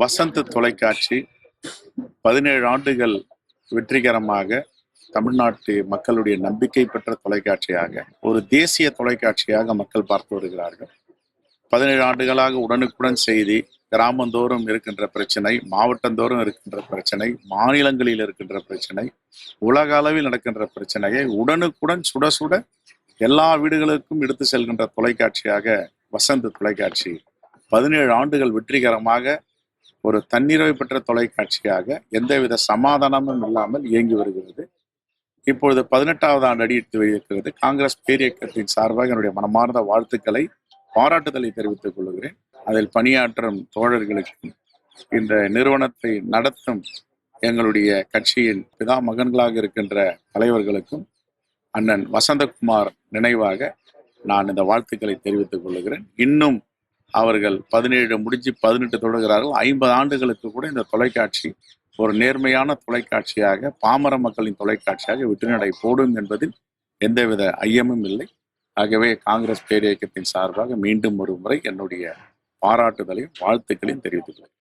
வசந்த் தொலைக்காட்சி பதினேழு ஆண்டுகள் வெற்றிகரமாக தமிழ்நாட்டு மக்களுடைய நம்பிக்கை பெற்ற தொலைக்காட்சியாக ஒரு தேசிய தொலைக்காட்சியாக மக்கள் பார்த்து வருகிறார்கள். பதினேழு ஆண்டுகளாக உடனுக்குடன் செய்தி கிராமந்தோறும் இருக்கின்ற பிரச்சனை மாவட்டந்தோறும் இருக்கின்ற பிரச்சனை மாநிலங்களில் இருக்கின்ற பிரச்சனை உலக அளவில் நடக்கின்ற பிரச்சனையை உடனுக்குடன் சுட சுட எல்லா வீடுகளுக்கும் எடுத்து செல்கின்ற தொலைக்காட்சியாக வசந்த் தொலைக்காட்சி பதினேழு ஆண்டுகள் வெற்றிகரமாக ஒரு தன்னிறைவு பெற்ற தொலைக்காட்சியாக எந்தவித சமாதானமும் இல்லாமல் இயங்கி வருகிறது. இப்பொழுது பதினெட்டாவது ஆண்டு அடியெடுத்து வைக்கிறது காங்கிரஸ் பேரியக்கத்தின் சார்பாக என்னுடைய மனமார்ந்த வாழ்த்துக்களை பாராட்டுதலை தெரிவித்துக் கொள்கிறேன். அதில் பணியாற்றும் தோழர்களுக்கும் இந்த நிறுவனத்தை நடத்தும் எங்களுடைய கட்சியின் பிதா மகன்களாக இருக்கின்ற தலைவர்களுக்கும் அண்ணன் வசந்தகுமார் நினைவாக நான் இந்த வாழ்த்துக்களை தெரிவித்துக் கொள்கிறேன். இன்னும் அவர்கள் பதினேழு முடிஞ்சு பதினெட்டு தொடர்கிறார்கள் ஐம்பது ஆண்டுகளுக்கு கூட இந்த தொலைக்காட்சி ஒரு நேர்மையான தொலைக்காட்சியாக பாமர மக்களின் தொலைக்காட்சியாக வெற்றிநடை போடும் என்பதில் எந்தவித ஐயமும் இல்லை. ஆகவே காங்கிரஸ் பேரியக்கத்தின் சார்பாக மீண்டும் ஒரு முறை என்னுடைய பாராட்டுதலையும் வாழ்த்துக்களையும் தெரிவித்துள்ளேன்